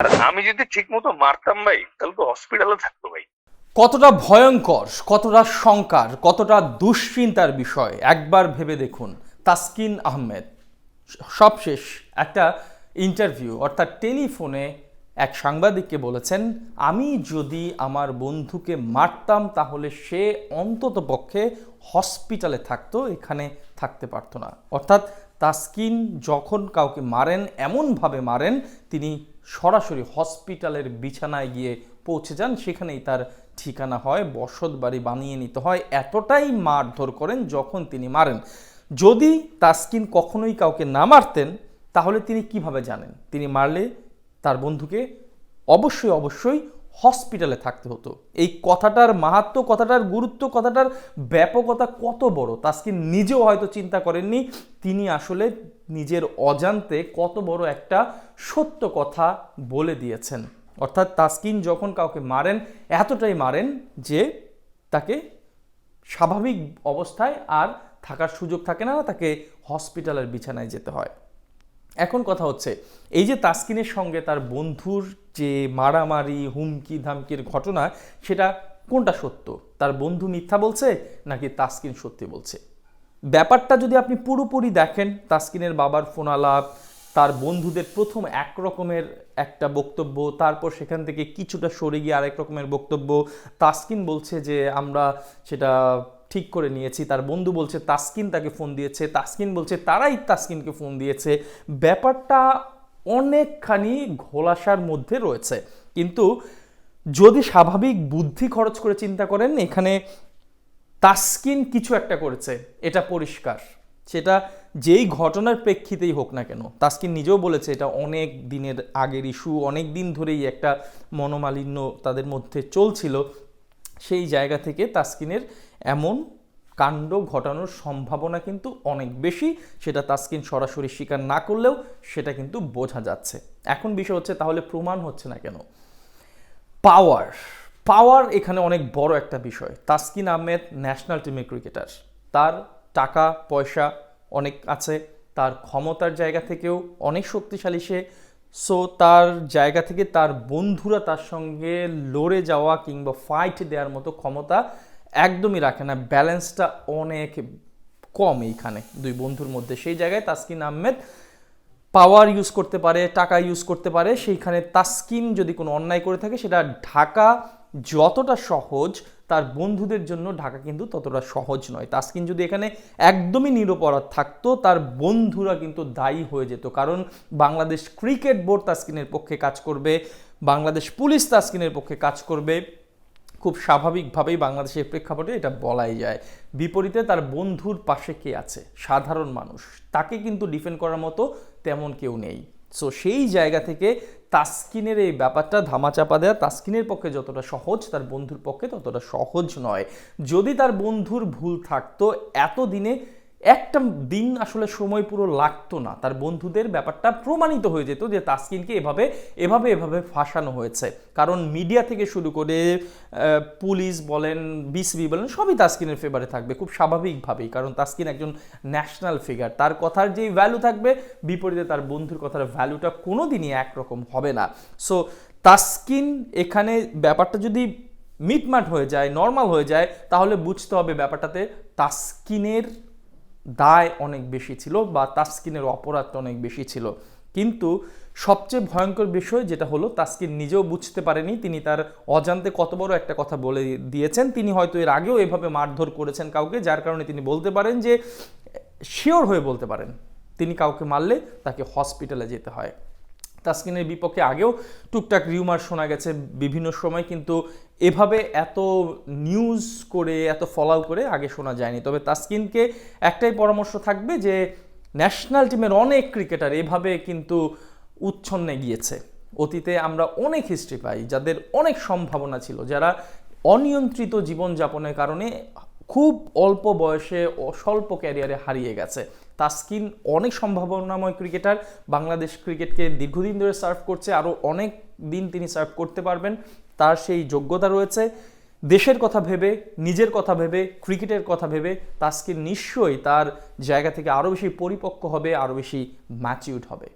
আর আমি যদি ঠিক মতো মারতাম ভাই, তাহলে তো হসপিটালে থাকতো ভাই। কতটা ভয়ঙ্কর, কতটা শঙ্কার, কতটা দুশ্চিন্তার বিষয়, একবার ভেবে দেখুন। তাসকিন আহমেদ, সবশেষ একটা ইন্টারভিউ অর্থাৎ টেলিফোনে এক সাংবাদিককে বলেছেন, আমি যদি আমার বন্ধুকে মারতাম, তাহলে সে অন্তত পক্ষে হসপিটালে থাকতো, এখানে থাকতে পারতো না। অর্থাৎ তাসকিন যখন কাউকে মারেন, এমনভাবে মারেন, তিনি সরাসরি হসপিটালের বিছানায় গিয়ে পৌঁছে যান। সেখানেই তার ঠিকানা হয়, বসত বাড়ি বানিয়ে নিতে হয়। এতটাই মারধর করেন যখন তিনি মারেন। যদি তাসকিন কখনোই কাউকে না মারতেন, তাহলে তিনি কীভাবে জানেন? তিনি মারলে তার বন্ধুকে অবশ্যই অবশ্যই হসপিটালে থাকতে হতো। এই কথাটার মাহাত্ম, কথাটার গুরুত্ব, কথাটার ব্যাপকতা কত বড়? তাসকিন নিজেও হয়তো চিন্তা করেননি। তিনি আসলে নিজের অজান্তে কত বড় একটা সত্য কথা বলে দিয়েছেন। অর্থাৎ তাসকিন যখন কাউকে মারেন, এতটাই মারেন যে তাকে স্বাভাবিক অবস্থায় আর থাকার সুযোগ থাকে না, তাকে হসপিটালের বিছানায় যেতে হয়। এখন কথা হচ্ছে, এই যে তাসকিনের সঙ্গে তার বন্ধুর যে মারামারি, হুমকি, ধামকির ঘটনা, সেটা কোনটা সত্য? তার বন্ধু মিথ্যা বলছে নাকি তাসকিন সত্যি বলছে? ব্যাপারটা যদি আপনি পুরোপুরি দেখেন, তাসকিনের বাবার ফোনালাপ, তার বন্ধুদের প্রথম এক রকমের একটা বক্তব্য, তারপর সেখান থেকে কিছুটা সরে গিয়ে আরেক রকমের বক্তব্য, তাসকিন বলছে যে আমরা সেটা ঠিক করে নিয়েছি। তার বন্ধু বলছে, তাসকিন তাকে ফোন দিয়েছে। তাসকিন বলছে, তারাই তাসকিনকে ফোন দিয়েছে। ব্যাপারটা অনেকখানি ঘোলাসার মধ্যে রয়েছে। কিন্তু যদি স্বাভাবিক বুদ্ধি খরচ করে চিন্তা করেন, এখানে তাসকিন কিছু একটা করেছে। এটা পরিষ্কার। সেটা যেই ঘটনার প্রেক্ষিতেই হোক না কেন, তাসকিন নিজেও বলেছে, এটা অনেক দিনের আগের ইস্যু অনেক দিন ধরেই একটা মনোমালিন্য তাদের মধ্যে চলছিল। সেই জায়গা থেকে তাসকিনের এমন কাণ্ড ঘটানোর সম্ভাবনা কিন্তু অনেক বেশি, সেটা তাসকিন সরাসরি স্বীকার না করলেও সেটা কিন্তু বোঝা যাচ্ছে। এখন বিষয় হচ্ছে তাহলে প্রমাণ হচ্ছে না কেন? পাওয়ার পাওয়ার এখানে অনেক বড় একটা বিষয়। তাসকিন আহমেদ ন্যাশনাল টিমের ক্রিকেটার। তার টাকা, পয়সা অনেক আছে, তার ক্ষমতার জায়গা থেকেও অনেক শক্তিশালী সে। সো তার জায়গা থেকে তার বন্ধুরা তার সঙ্গে লড়ে যাওয়া কিংবা ফাইট দেওয়ার মতো ক্ষমতা একদমই রাখে না। ব্যালেন্সটা অনেক কম এইখানে দুই বন্ধুর মধ্যে। সেই জায়গায় তাসকিন আহমেদ পাওয়ার ইউজ করতে পারে, টাকা ইউজ করতে পারে। সেইখানে তাস্কিন যদি কোনো অন্যায় করে থাকে, সেটা ঢাকা যতটা সহজ, তার বন্ধুদের জন্য ঢাকা কিন্তু ততটা সহজ নয়। তাস্কিন যদি এখানে একদমই নিরপরাধ থাকতো, তার বন্ধুরা কিন্তু দায়ী হয়ে যেত। কারণ বাংলাদেশ ক্রিকেট বোর্ড তাস্কিনের পক্ষে কাজ করবে, বাংলাদেশ পুলিশ তাস্কিনের পক্ষে কাজ করবে। খুব স্বাভাবিকভাবেই বাংলাদেশের প্রেক্ষাপটে এটা বলাই যায়। বিপরীতে তার বন্ধুর পাশে কে আছে? সাধারণ মানুষ। তাকে কিন্তু ডিফেন্ড করার মতো তেমন কেউ নেই। সো সেই জায়গা থেকে তাস্কিনের এই ব্যাপারটা ধামাচাপা দেওয়া তাস্কিনের পক্ষে যতটা সহজ, তার বন্ধুর পক্ষে ততটা সহজ নয়। যদি তার বন্ধুর ভুল থাকতো, এতদিনে একটা দিন আসলে সময় পুরো লাগতো না। তার বন্ধুদের ব্যাপারটা প্রমাণিত হয়ে যেত যে তাসকিনকে এভাবে এভাবে এভাবে ফাঁসানো হয়েছে। কারণ মিডিয়া থেকে শুরু করে পুলিশ বলেন, বিসিবি বলেন, সবই তাসকিনের ফেভারে থাকবে, খুব স্বাভাবিকভাবেই। কারণ তাসকিন একজন ন্যাশনাল ফিগার তার কথার যেই ভ্যালু থাকবে, বিপরীতে তার বন্ধুর কথার ভ্যালুটা কোনো দিনই একরকম হবে না। সো তাসকিন এখানে ব্যাপারটা যদি মিটমাট হয়ে যায় নর্মাল হয়ে যায়, তাহলে বুঝতে হবে ব্যাপারটাতে তাসকিনের দায় অনেক বেশি ছিল বা তাস্কিনের অপরাধটা অনেক বেশি ছিল। কিন্তু সবচেয়ে ভয়ঙ্কর বিষয় যেটা হলো, তাস্কিন নিজেও বুঝতে পারেনি, তিনি তার অজান্তে কত বড় একটা কথা বলে দিয়েছেন। তিনি হয়তো এর আগেও এভাবে মারধর করেছেন কাউকে, যার কারণে তিনি বলতে পারেন যে, শিওর হয়ে বলতে পারেন, তিনি কাউকে মারলে তাকে হসপিটালে যেতে হয়। তাসকিনের বিপক্ষে আগেও টুকটাক রিউমার শোনা গেছে বিভিন্ন সময়, কিন্তু এভাবে এত নিউজ করে, এত ফলাও করে আগে শোনা যায়নি। তবে তাসকিনকে একটাই পরামর্শ থাকবে যে ন্যাশনাল টিমের অনেক ক্রিকেটার এভাবে কিন্তু উচ্ছন্নে গিয়েছে। অতীতে আমরা অনেক হিস্ট্রি পাই যাদের অনেক সম্ভাবনা ছিল, যারা অনিয়ন্ত্রিত জীবনযাপনের কারণে খুব অল্প বয়সে স্বল্প ক্যারিয়ারে হারিয়ে গেছে। তাসকিন অনেক সম্ভাবনাময় ক্রিকেটার বাংলাদেশ ক্রিকেটকে দীর্ঘদিন ধরে সার্ভ করছে, আরও অনেক দিন তিনি সার্ভ করতে পারবেন। তার সেই যোগ্যতা রয়েছে। দেশের কথা ভেবে, নিজের কথা ভেবে, ক্রিকেটের কথা ভেবে তাসকিন নিশ্চয়ই তার জায়গা থেকে আরও বেশি পরিপক্ক হবে আরও বেশি ম্যাচিউড হবে।